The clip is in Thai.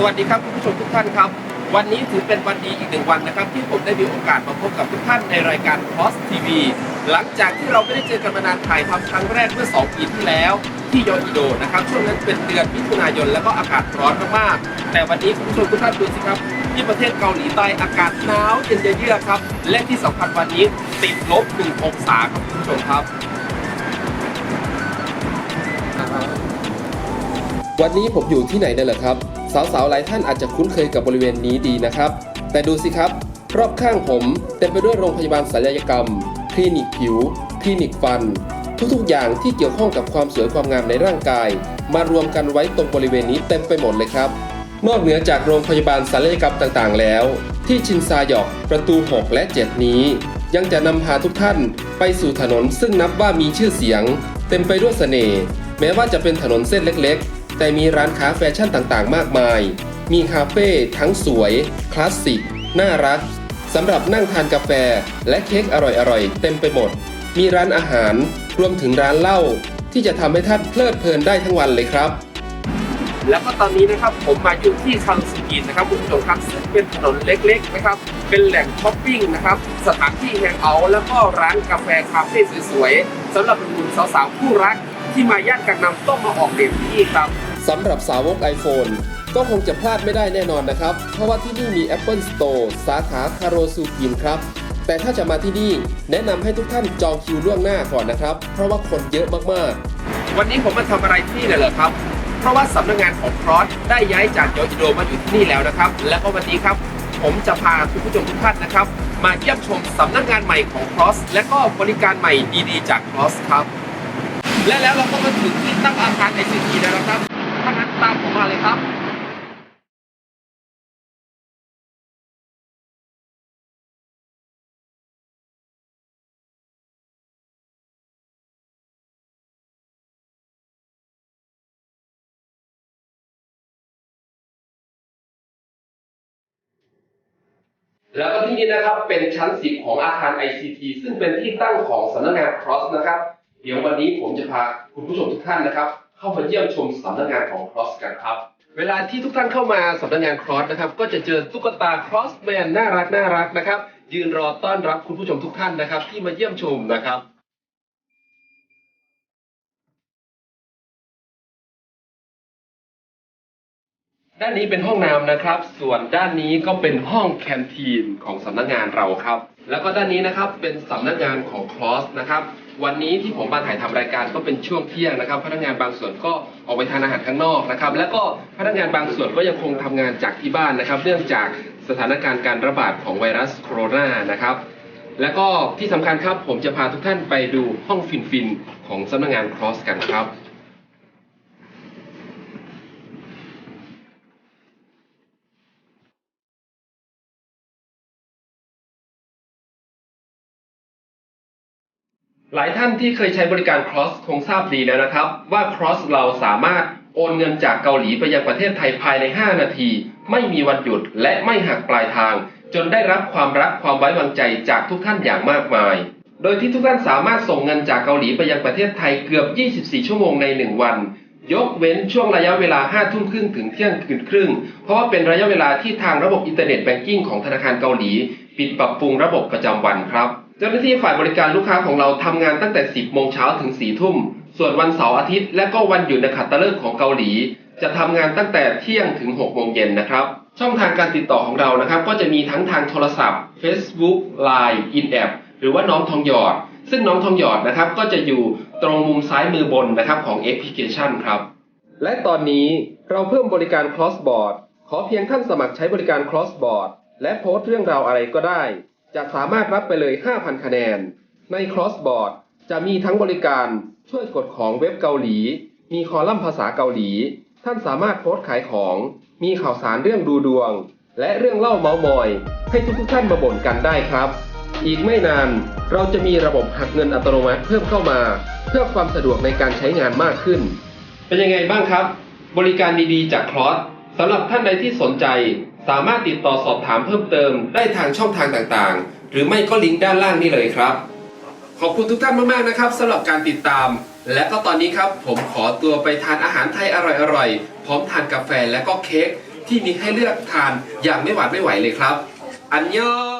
สวัสดีครับคุณผู้ชมทุกท่านครับ วันนี้ถือเป็นวันดีอีกหนึ่งวันนะครับ ที่ผมได้มีโอกาสมาพบกับทุกท่านในรายการ Cross TV หลังจากที่เราไม่ได้เจอกันมานานถ่ายทำครั้งแรกเมื่อ 2 ปีที่แล้ว ที่ยอิโดนะครับช่วงนั้นเป็นเดือนมิถุนายนแล้วก็อากาศร้อนมากๆแต่วันนี้คุณผู้ชมทุกท่านดูสิครับที่ประเทศเกาหลีใต้อากาศหนาวเย็นเยือกครับ และที่สำคัญวันนี้ติดลบหนึ่งองศาครับคุณผู้ชมครับวันนี้ผมอยู่ที่ไหนเนี่ยเหรอครับ สาวๆหลายท่านอาจจะคุ้นเคยกับบริเวณนี้ดีนะครับ แต่ดูสิครับ รอบข้างผมเต็มไปด้วยโรงพยาบาลศัลยกรรม คลินิกผิว คลินิกฟัน ทุกๆ อย่างที่เกี่ยวข้องกับความสวยความงามในร่างกาย มารวมกันไว้ตรงบริเวณนี้เต็มไปหมดเลยครับ นอกเหนือจากโรงพยาบาลศัลยกรรมต่างๆ แล้ว ที่ชินซายอกประตู 6 และ 7 นี้ ยังจะนำพาทุกท่านไปสู่ถนนซึ่งนับว่ามีชื่อเสียง เต็มไปด้วยเสน่ห์แม้ว่าจะเป็นถนนเส้นเล็กๆ แต่มีร้านค้าแฟชั่นต่างๆ มากมาย มีคาเฟ่ทั้งสวย คลาสสิก น่ารักสำหรับนั่งทานกาแฟและเค้กอร่อยๆ เต็มไปหมด มีร้านอาหารรวมถึงร้านเหล้าที่จะทำให้ท่านเพลิดเพลินได้ทั้งวันเลยครับ แล้วก็ตอนนี้นะครับผมมาอยู่ที่คังสกีนนะครับคุณผู้ชมครับซึ่งเป็นถนนเล็กๆนะครับ เป็นแหล่งช้อปปิ้งนะครับ สถานที่แฮงเอาท์แล้วก็ร้านกาแฟคาเฟ่สวยๆสำหรับหนุ่มสาวๆคู่รัก ที่มาย่านกังนำต้องมาออกเดทที่นี่ครับ สำหรับสาวก iPhone ก็คงจะพลาดไม่ได้แน่นอนนะครับ เพราะว่าที่นี่มี Apple Store สาขาคาโรซูกินครับ แต่ถ้าจะมาที่นี่ แนะนำให้ทุกท่านจองคิวล่วงหน้าก่อนนะครับ เพราะว่าคนเยอะมากๆ วันนี้ผมมาทำอะไรที่นี่เลยเหรอครับ เพราะว่าสำนักงานของครอสได้ย้ายจากโยอิโดมาอยู่ที่นี่แล้วนะครับ และก็วันนี้ครับ ผมจะพาคุณผู้ชมทุกท่านนะครับ มาเยี่ยมชมสำนักงานใหม่ของครอสและก็บริการใหม่ดีๆ จากครอสครับและแล้วเราก็มาถึงที่ตั้งอาคารไอซีทีแล้วนะครับ ตามผมมาเลยครับแล้วก็ที่นี่นะครับเป็นชั้น 10 ของอาคาร ICT ซึ่งเป็นที่ตั้งของสำนักงาน Cross นะครับ เดี๋ยววันนี้ผมจะพาคุณผู้ชมทุกท่านนะครับ เข้ามาเยี่ยมชมสำนักงานของ Cross กันครับ เวลาที่ทุกท่านเข้ามาสำนักงาน Cross นะครับ ก็จะเจอตุ๊กตา Cross Man น่ารักน่ารักนะครับ ยืนรอต้อนรับคุณผู้ชมทุกท่านนะครับ ที่มาเยี่ยมชมนะครับ ด้านนี้เป็นห้องน้ำนะครับ ส่วนด้านนี้ก็เป็นห้องแคนทีนของสำนักงานเราครับ แล้วก็ด้านนี้นะครับเป็นสำนักงานของคลอสนะครับ วันนี้ที่ผมมาถ่ายทำรายการก็เป็นช่วงเที่ยงนะครับ พนักงานบางส่วนก็ออกไปทานอาหารข้างนอกนะครับ แล้วก็พนักงานบางส่วนก็ยังคงทำงานจากที่บ้านนะครับ เนื่องจากสถานการณ์การระบาดของไวรัสโคโรนานะครับ แล้วก็ที่สำคัญครับผมจะพาทุกท่านไปดูห้องฟินฟินๆของสำนักงานคลอสกันครับ หลายท่านที่เคยใช้บริการ Cross คงทราบดีแล้วนะครับ ว่า Cross เราสามารถโอนเงินจากเกาหลีไปยังประเทศไทยภายใน 5 นาที ไม่มีวันหยุดและไม่หักปลายทาง จนได้รับความรักความไว้วางใจจากทุกท่านอย่างมากมาย โดยที่ทุกท่านสามารถส่งเงินจากเกาหลีไปยังประเทศไทยเกือบ 24 ชั่วโมงใน 1 วัน ยกเว้นช่วงระยะเวลา 5 ทุ่มครึ่งถึงเที่ยงคืนครึ่ง เพราะว่าเป็นระยะเวลาที่ทางระบบอินเทอร์เน็ตแบงกิ้งของธนาคารเกาหลี ปิดปรับปรุงระบบประจำวันครับ เจ้าหน้าที่ฝ่ายบริการลูกค้าของเราทำงานตั้งแต่ 10 โมงเช้าถึง 4 ทุ่ม ส่วนวันเสาร์อาทิตย์ และก็วันหยุดนักขัตฤกษ์ของเกาหลี จะทำงานตั้งแต่เที่ยงถึง 6 โมงเย็นนะครับ ช่องทางการติดต่อของเรานะครับ ก็จะมีทั้งทางโทรศัพท์ Facebook Line In-App หรือว่าน้องทองหยอด ซึ่งน้องทองหยอดนะครับก็จะอยู่ตรงมุมซ้ายมือบนนะครับของแอปพลิเคชันครับ และตอนนี้เราเพิ่มบริการ Crossboard ขอเพียงท่านสมัครใช้บริการ Crossboard และโพสต์เรื่องราวอะไรก็ได้ จะสามารถรับไปเลย 5,000 คะแนน ใน Crossboard จะมีทั้งบริการช่วยกดของเว็บเกาหลี มีคอลัมน์ภาษาเกาหลี ท่านสามารถโพสต์ขายของ มีข่าวสารเรื่องดูดวง และเรื่องเล่าเมาส์มอย ให้ทุกๆท่านมาบ่นกันได้ครับ อีกไม่นานเราจะมีระบบหักเงินอัตโนมัติเพิ่มเข้ามา เพื่อความสะดวกในการใช้งานมากขึ้น เป็นยังไงบ้างครับ บริการดีๆจากคลอสสำหรับท่านใดที่สนใจ สามารถติดต่อสอบถามเพิ่มเติมได้ทางช่องทางต่างๆ หรือไม่ก็ลิงก์ด้านล่างนี่เลยครับ ขอบคุณทุกท่านมากๆนะครับสำหรับการติดตาม และก็ตอนนี้ครับผมขอตัวไปทานอาหารไทยอร่อยๆ พร้อมทานกาแฟและก็เค้กที่มีให้เลือกทานอย่างไม่หวาดไม่ไหวเลยครับ อันยอง